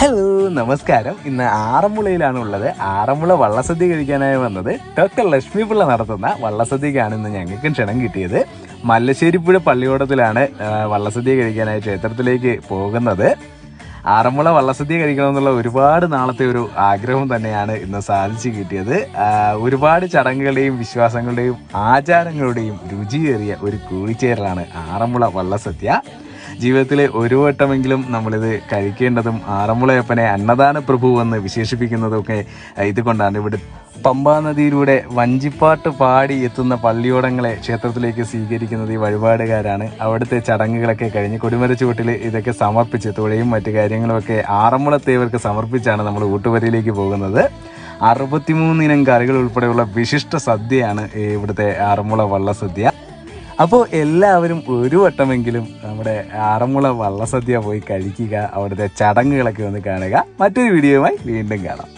Hello നമസ്കാരം. ഇന്ന് ആറന്മുളയിലാണ് ഉള്ളത് ആറന്മുള വള്ളസദ്യ കഴിക്കാനായി വന്നത്. ഡോക്ടർ ലക്ഷ്മി പിള്ള നടത്തുന്ന വള്ളസദ്യക്കാണ് ഇന്ന് ഞങ്ങൾക്ക് ക്ഷണം കിട്ടിയത്. മല്ലശ്ശേരിപ്പുഴ പള്ളിയോടത്തിലാണ് വള്ളസദ്യ കഴിക്കാനായി ക്ഷേത്രത്തിലേക്ക് പോകുന്നത്. ആറന്മുള വള്ളസദ്യ കഴിക്കണമെന്നുള്ള ഒരുപാട് നാളത്തെ ഒരു ആഗ്രഹം തന്നെയാണ് ഇന്ന് സാധിച്ചു കിട്ടിയത്. ഒരുപാട് ചടങ്ങുകളുടെയും വിശ്വാസങ്ങളുടെയും ആചാരങ്ങളുടെയും രുചിയേറിയ ഒരു കൂടിച്ചേരലാണ് ആറന്മുള വള്ളസദ്യ. ജീവിതത്തിൽ ഒരു വട്ടമെങ്കിലും നമ്മളിത് കഴിക്കേണ്ടതും ആറന്മുളയപ്പനെ അന്നദാന പ്രഭു എന്ന് വിശേഷിപ്പിക്കുന്നതൊക്കെ ഇതുകൊണ്ടാണ് ഇവിടെ പമ്പാ നദിയിലൂടെ വഞ്ചിപ്പാട്ട് പാടി എത്തുന്ന പള്ളിയോടങ്ങളെ ക്ഷേത്രത്തിലേക്ക് സ്വീകരിക്കുന്നത് ഈ വഴിപാടുകാരാണ്. അവിടുത്തെ ചടങ്ങുകളൊക്കെ കഴിഞ്ഞ് കൊടിമര ചുവട്ടിൽ ഇതൊക്കെ സമർപ്പിച്ച് തുഴയും മറ്റു കാര്യങ്ങളുമൊക്കെ ആറന്മുളത്തേവർക്ക് സമർപ്പിച്ചാണ് നമ്മൾ ഊട്ടുവരയിലേക്ക് പോകുന്നത്. അറുപത്തിമൂന്നിനം കറികൾ ഉൾപ്പെടെയുള്ള വിശിഷ്ട സദ്യയാണ് ഇവിടുത്തെ ആറന്മുള വള്ളസദ്യ. അപ്പോൾ എല്ലാവരും ഒരു വട്ടമെങ്കിലും നമ്മുടെ ആറന്മുള വള്ളസദ്യ പോയി കഴിക്കുക അവിടുത്തെ ചടങ്ങുകളൊക്കെ ഒന്ന് കാണുക. മറ്റൊരു വീഡിയോയുമായി വീണ്ടും കാണാം.